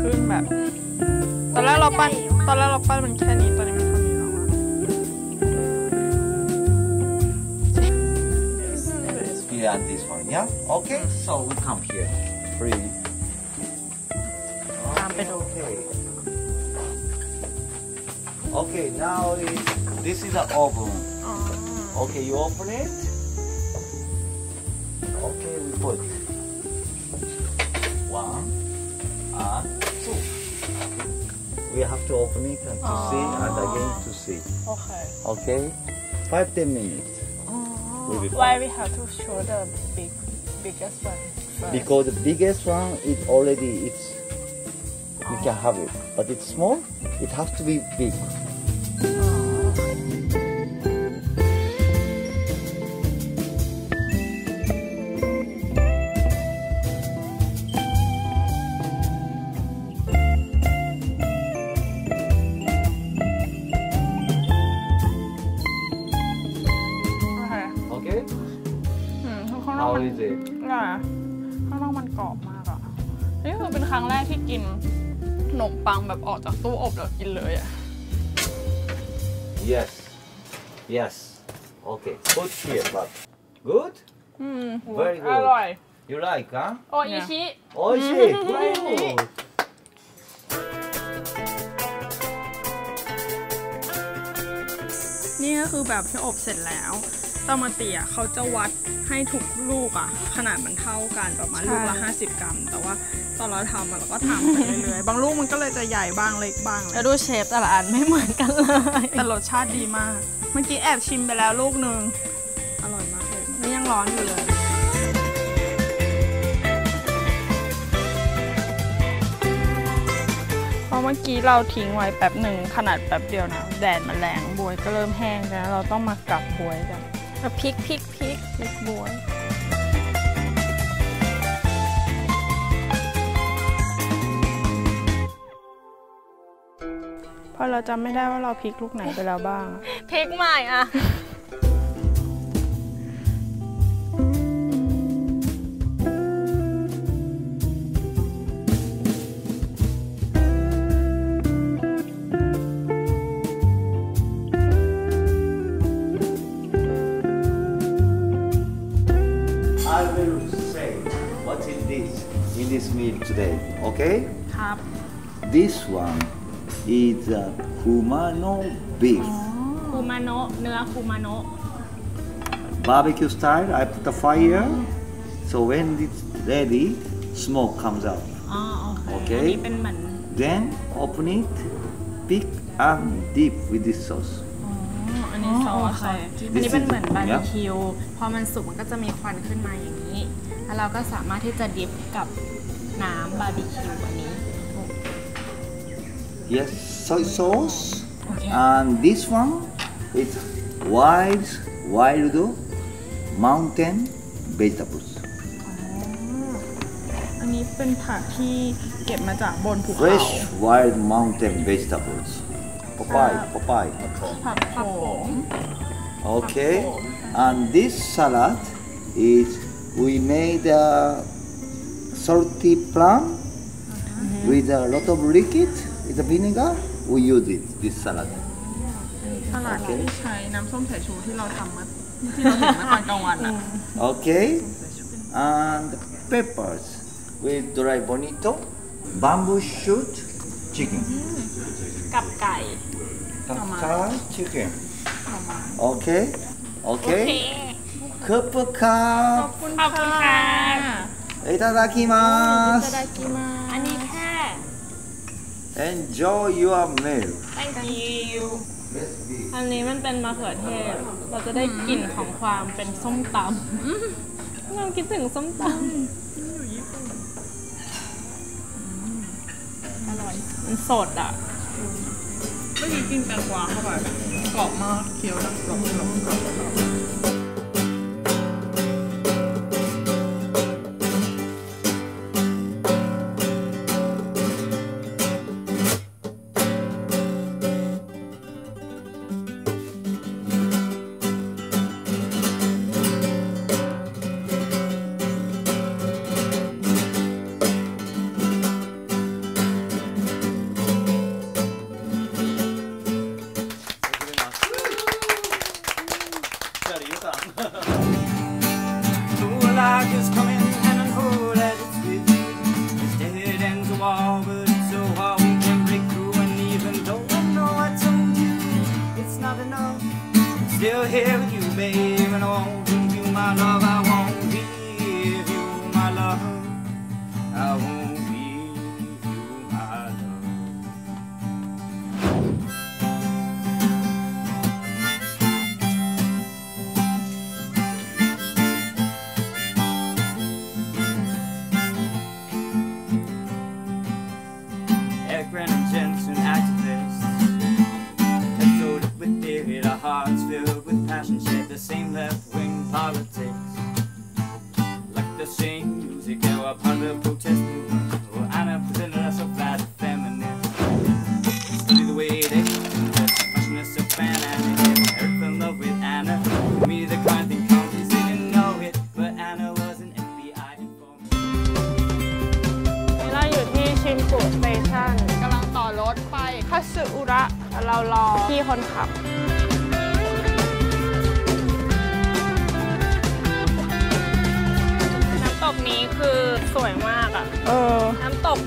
ขึ้นแบบ ตอนแรกเราปั้น ใหญ่มาก ตอนแรกเราปั้นมันแค่นี้ ตอนนี้มันเท่านี้แล้วอะ Here and this one, yeah? Okay, so we come here. Three. ตามไปดู Okay. Okay, now is, this is the oven. อ๋อ Okay, you open it. Okay, we put we have to open it and to see ah. and again to see. Okay. Okay? Five, ten minutes. Ah. Why we have to show the big, biggest one? First? Because the biggest one is already, it's, you can have it. But it's small, it has to be big. Ah. ข้างนอก How มัน is it? อะข้างนอกมันกรอบมากอะนี่คือเป็นครั้งแรกที่กินขนมปังแบบออกจากตู้อบแล้วกินเลยอะ Yes. Yes. Okay. Put here, but good. อืม Very อ good. ร่อย You like, huh? โออิชิ Oh, is it? Good. นี่ก็คือแบบที่อบเสร็จแล้ว ตามปกติอะเขาจะวัดให้ทุกลูกอะ ขนาดมันเท่ากันประมาณใช่ลูกละ50 กรัม แต่ว่าตอนเราทำอะเราก็ทำไปเรื่อยๆ บางลูกมันก็เลยจะใหญ่บ้างเล็กบ้างแล้วดูเชฟแต่ละอันไม่เหมือนกันเลยแต่รสชาติดีมาก เมื่อกี้แอบชิมไปแล้วลูกหนึ่งอร่อยมากเลย นี่ยังร้อนอยู่เลย เพราะเมื่อกี้เราทิ้งไว้แป๊บหนึ่งขนาดแป๊บเดียวนะ แดดมันแรงบวยก็เริ่มแห้งแล้ว เราต้องมากลับบวยกัน แล้วพริกพริกพริกพริกบวยเพราะเราจำไม่ได้ว่าเราพริกลูกไหนไปแล้วบ้าง พริกใหม่อะ in this meal today. Okay? ครับ This one is a kumano beef. คูมาโนะเนื้อคูมาโนะ Barbecue style. I put the fire. So when it's ready, smoke comes out. อ๋อโอเค Okay อันนี้เป็นเหมือน Then open it, pick and dip with this sauce. อ๋ออันนี้ซอสค่ะอันนี้เป็นเหมือนบาร์บีคิว พอมันสุกมันก็จะมีควันขึ้นมาอย่างนี้ แล้วเราก็สามารถที่จะดิฟกับน้ำบาร์บีคิวอันนี้ Yes, soy sauce. Okay. And this one is wild, wild mountain vegetables. อันนี้เป็นผักที่เก็บมาจากบนภูเขา Fresh wild mountain vegetables. Papaya, papaya. ผักโขม Okay. And this salad is we made a salty plum with a lot of liquid with the vinegar. We use it this salad. สลัดที่ใช้น้ำส้มสายชูที่เราทำมาที่เราเห็นเมื่อตอนกลางวันอะ Okay. And peppers with dry bonito, bamboo shoot, chicken. กับไก่ Kaka chicken. Okay. Okay. Kupuka. ขอบคุณค่ะ Itadakimasu. อันนี้แค่ Enjoy your meal. thank you อันนี้มันเป็นมะเขือเทศ เราจะได้กลิ่นของความเป็นส้มตำเราคิดถึงส้มตำอร่อย มันสดอะเมื่อกี้กินแตงกวาเข้าไปแบบกรอบมากเคี้ยวดังกรอบกรอบกรอบกรอบ wall, but it's so hard we can break through. And even though I know I told you it's not enough, I'm still here with you, babe, and I won't leave you, my love. Protest movement. Oh, Anna presented us so flat and feminine. Study the way they dress, freshness of fan and Eric fell in love with Anna. Me, the kind thing comes, didn't know it, but Anna was an FBI informant. นี่เราอยู่ที่ชินกุสเตชันกำลังต่อรถไปคาสึอุระแล้วเรารอพี่คนขับ ตกนี้คือสวยมากอะเอน้ำตก